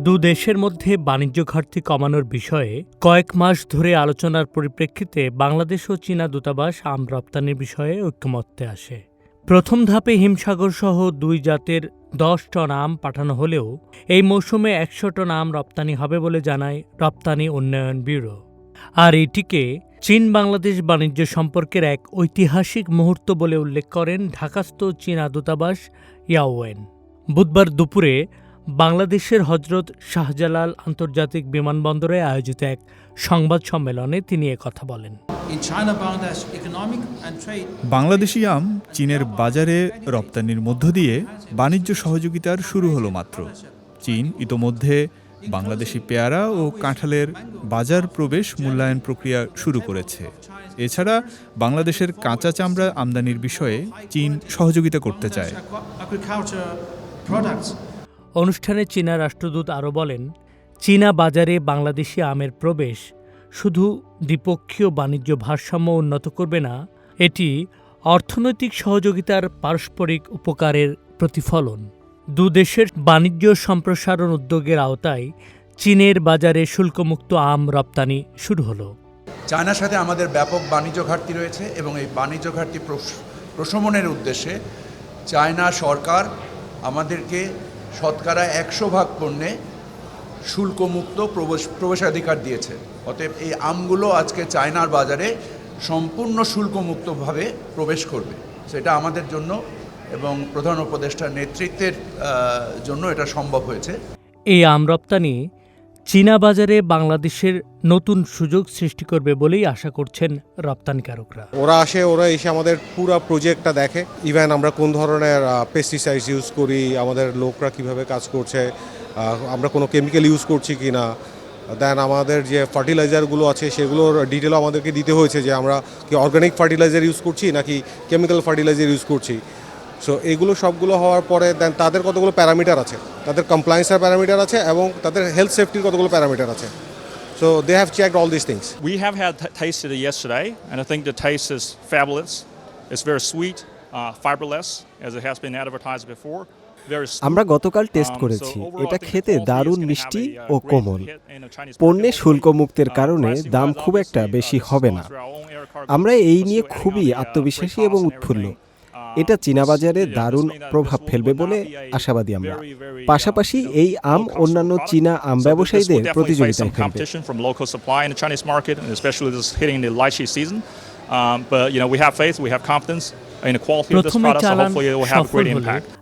দু দেশের মধ্যে বাণিজ্য ঘাটতি কমানোর বিষয়ে কয়েক মাস ধরে আলোচনার পরিপ্রেক্ষিতে বাংলাদেশ ও চীনা দূতাবাস আম রপ্তানির বিষয়ে ঐক্যমত্যে আসে। প্রথম ধাপে হিমসাগর সহ দুই জাতের দশ টন আম পাঠানো হলেও এই মৌসুমে একশো টন আম রপ্তানি হবে বলে জানায় রপ্তানি উন্নয়ন ব্যুরো। আর এটিকে চীন বাংলাদেশ বাণিজ্য সম্পর্কের এক ঐতিহাসিক মুহূর্ত বলে উল্লেখ করেন ঢাকাস্থ চীনা দূতাবাস ইয়াওয়েন। বুধবার দুপুরে বাংলাদেশের হজরত শাহজালাল আন্তর্জাতিক বিমানবন্দরে আয়োজিত এক সংবাদ সম্মেলনে তিনি কথা বলেন। বাংলাদেশি আম চীনের বাজারে রপ্তানির মধ্য দিয়ে বাণিজ্য সহযোগিতার শুরু হলো মাত্র। চীন ইতোমধ্যে বাংলাদেশি পেয়ারা ও কাঁঠালের বাজার প্রবেশ মূল্যায়ন প্রক্রিয়া শুরু করেছে। এছাড়া বাংলাদেশের কাঁচা চামড়া আমদানির বিষয়ে চীন সহযোগিতা করতে চায়। অনুষ্ঠানে চীনা রাষ্ট্রদূত আরও বলেন, চীনা বাজারে বাংলাদেশি আমের প্রবেশ শুধু দ্বিপক্ষীয় বাণিজ্য ভারসাম্য উন্নত করবে না, এটি অর্থনৈতিক সহযোগিতার পারস্পরিক উপকারের প্রতিফলন। দু দেশের বাণিজ্য সম্প্রসারণ উদ্যোগের আওতায় চীনের বাজারে শুল্কমুক্ত আম রপ্তানি শুরু হলো। চায়নার সাথে আমাদের ব্যাপক বাণিজ্য ঘাটতি রয়েছে এবং এই বাণিজ্য ঘাটতি প্রশ- প্রশমনের উদ্দেশ্যে চায়না সরকার আমাদেরকে শতকরা একশো ভাগ পণ্যে শুল্কমুক্ত প্রবেশ, প্রবেশাধিকার দিয়েছে। অতএব এই আমগুলো আজকে চায়নার বাজারে সম্পূর্ণ শুল্কমুক্তভাবে প্রবেশ করবে। সেটা আমাদের জন্য এবং প্রধান উপদেষ্টার নেতৃত্বের জন্য এটা সম্ভব হয়েছে। এই আম রপ্তানি চীনা বাজারে বাংলাদেশের নতুন সুযোগ সৃষ্টি করবে বলেই আশা করছেন রপ্তানিকারকরা। ওরা আসে, ওরা এসে আমাদের পুরো প্রজেক্টটা দেখে। ইভেন আমরা কোন ধরনের পেস্টিসাইডস ইউজ করি, আমাদের লোকরা কীভাবে কাজ করছে আমরা কোনো কেমিক্যাল ইউজ করছি কি না দেন আমাদের যে ফার্টিলাইজারগুলো আছে, সেগুলোর ডিটেলও আমাদেরকে দিতে হয়েছে যে আমরা কি অর্গানিক ফার্টিলাইজার ইউজ করছি নাকি কেমিক্যাল ফার্টিলাইজার ইউজ করছি। সো এগুলো সবগুলো হওয়ার পরে দেন তাদের কতগুলো প্যারামিটার আছে? তাদের কমপ্লায়েন্সের প্যারামিটার আছে এবং তাদের হেলথ সেফটির কতগুলো প্যারামিটার আছে? So they have check all this things we have had these it yesterday and I think the these is fabulous it's very sweet fibreless as it has been advertise before আমরা গতকাল test করেছি। এটা খেতে দারুণ মিষ্টি ও কোমল। পণ্যে শুল্কমুক্তের কারণে দাম খুব একটা বেশি হবে না। আমরা এই নিয়ে খুবই আত্মবিশ্বাসী এবং উৎফুল্ল। এটা চীনা দারুণ প্রভাব ফেলবে বলে আশাবাদী আমরা। পাশাপাশি এই আম অন্যান্য চীনা আম ব্যবসায়ীদের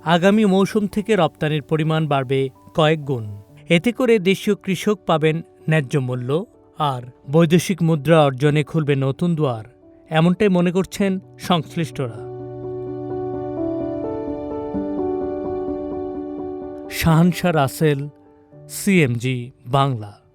আগামী মৌসুম থেকে রপ্তানির পরিমাণ বাড়বে কয়েক গুণ। এতে করে দেশীয় কৃষক পাবেন ন্যায্য মূল্য আর বৈদেশিক মুদ্রা অর্জনে খুলবে নতুন দুয়ার এমনটাই মনে করছেন সংশ্লিষ্টরা। শাহানশাহ রাসেল সিএমজি বাংলা।